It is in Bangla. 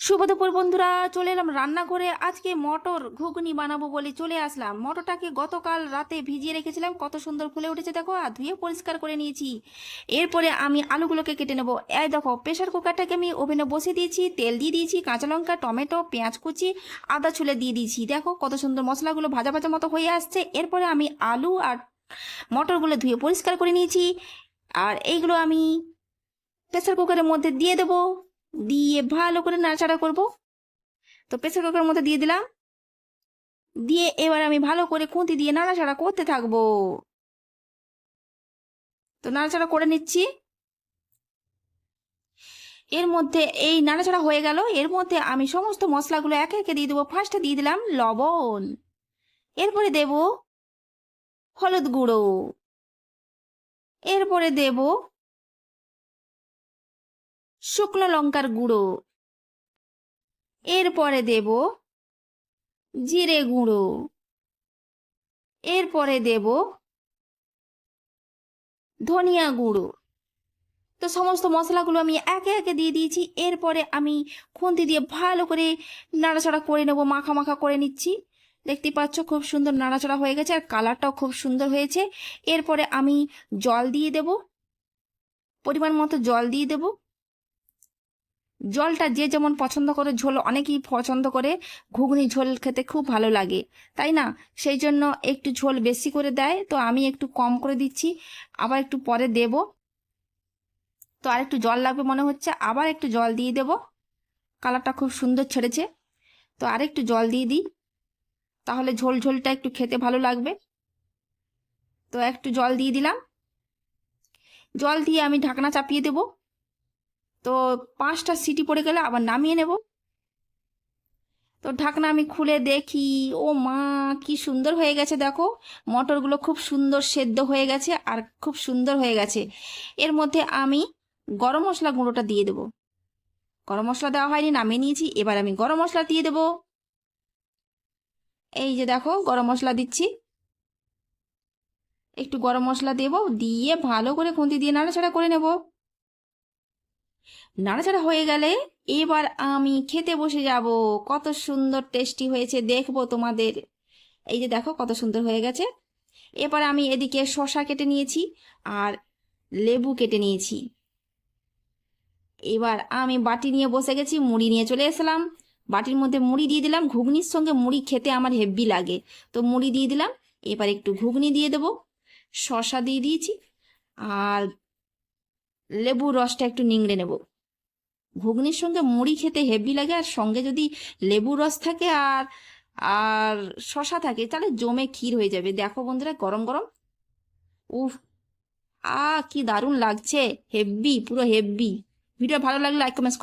শুভ বন্ধুরা, চলে এলাম রান্না করে আজকে মটর ঘুগনি বানাবো বলে চলে আসলাম। মটরটাকে গতকাল রাতে ভিজিয়ে রেখেছিলাম। কত সুন্দর ফুলে উঠেছে দেখো, আর ধুয়ে পরিষ্কার করে নিয়েছি। এরপরে আমি আলুগুলোকে কেটে নেব। এই দেখো প্রেশার কুকারটাকে আমি ওভেনে বসিয়ে দিয়েছি, তেল দিয়ে দিয়েছি, কাঁচা লঙ্কা, টমেটো, পেঁয়াজ কুচি, আদা ছুলে দিয়ে দিয়েছি। দেখো, কত সুন্দর মশলাগুলো ভাজা ভাজা মতো হয়ে আসছে। এরপরে আমি আলু আর মটরগুলো ধুয়ে পরিষ্কার করে নিয়েছি। আর এইগুলো আমি প্রেসার কুকারের মধ্যে দিয়ে দেবো। দিয়ে ভালো করে নাড়াচাড়া করব। তো প্রেসার কুকারের মধ্যে দিয়ে দিলাম। দিয়ে এবার আমি ভালো করে খুঁতি দিয়ে নাড়াচাড়া করতে থাকব। তো নাড়াচাড়া করে নিচ্ছি। এর মধ্যে এই নাড়াচাড়া হয়ে গেল। এর মধ্যে আমি সমস্ত মশলাগুলো একে একে দিয়ে দেবো। ফার্স্টে দিয়ে দিলাম লবণ। এরপরে দেব হলুদ গুঁড়ো। এরপরে দেব শুকনো লঙ্কার গুঁড়ো। এরপরে দেব জিরে গুঁড়ো। এরপরে দেব ধনিয়া গুঁড়ো। তো সমস্ত মশলাগুলো আমি একে একে দিয়ে দিয়েছি। এরপরে আমি খুন্তি দিয়ে ভালো করে নাড়াচাড়া করে নেব, মাখা মাখা করে নিচ্ছি। দেখতে পাচ্ছ খুব সুন্দর নাড়াচাড়া হয়ে গেছে আর কালারটাও খুব সুন্দর হয়েছে। এরপরে আমি জল দিয়ে দেব। পরিমাণ মতো জল দিয়ে দেবো। জলটা যে যেমন পছন্দ করে, ঝোল অনেকেই পছন্দ করে, ঘুগনি ঝোল খেতে খুব ভালো লাগে, তাই না? সেই জন্য একটু ঝোল বেশি করে দেয়, তো আমি একটু কম করে দিচ্ছি, আবার একটু পরে দেব। তো আর একটু জল লাগবে মনে হচ্ছে, আবার একটু জল দিয়ে দেব। কালারটা খুব সুন্দর ছেড়েছে, তো আর একটু জল দিয়ে দিই, তাহলে ঝোল ঝোলটা একটু খেতে ভালো লাগবে। তো একটু জল দিয়ে দিলাম, জল দিয়ে আমি ঢাকনা চাপিয়ে দেবো। তো পাঁচটা সিটি পড়ে গেলে আবার নামিয়ে নেব। তো ঢাকনা আমি খুলে দেখি, ও মা, কি সুন্দর হয়ে গেছে দেখো। মটরগুলো খুব সুন্দর সেদ্ধ হয়ে গেছে আর খুব সুন্দর হয়ে গেছে। এর মধ্যে আমি গরম মশলা গুঁড়োটা দিয়ে দেব। গরম মশলা দেওয়া হয়নি, নামিয়ে নিয়েছি। এবার আমি গরম মশলা দিয়ে দেব। এই যে দেখো, গরম মশলা দিচ্ছি। একটু গরম মশলা দেব, দিয়ে ভালো করে খুন্তি দিয়ে নাড়াচাড়া করে নেব। নাড়াচাড়া হয়ে গেলে এবার আমি খেতে বসে যাব। কত সুন্দর টেস্টি হয়েছে, দেখব তোমাদের। এই যে দেখো কত সুন্দর হয়ে গেছে। এবার আমি এদিকে শশা কেটে নিয়েছি আর লেবু কেটে নিয়েছি। এবার আমি বাটি নিয়ে বসে গেছি, মুড়ি নিয়ে চলে এসলাম। বাটির মধ্যে মুড়ি দিয়ে দিলাম, ঘুগনির সঙ্গে মুড়ি খেতে আমার হেভি লাগে। তো মুড়ি দিয়ে দিলাম, এবার একটু ঘুগনি দিয়ে দেব। শশা দিয়ে দিয়েছি আর লেবুর রসটা একটু নিংড়ে নেব। ঘুগনির সঙ্গে মুড়ি খেতে হেভি লাগে, আর সঙ্গে যদি লেবু রস থাকে আর আর শশা থাকে, তাহলে জমে ক্ষীর হয়ে যাবে। দেখো বন্ধুরা, গরম গরম। উফ আ কি দারুণ লাগছে। হেভি, পুরো হেভি। ভিডিও ভালো লাগলে লাইক কমেন্টস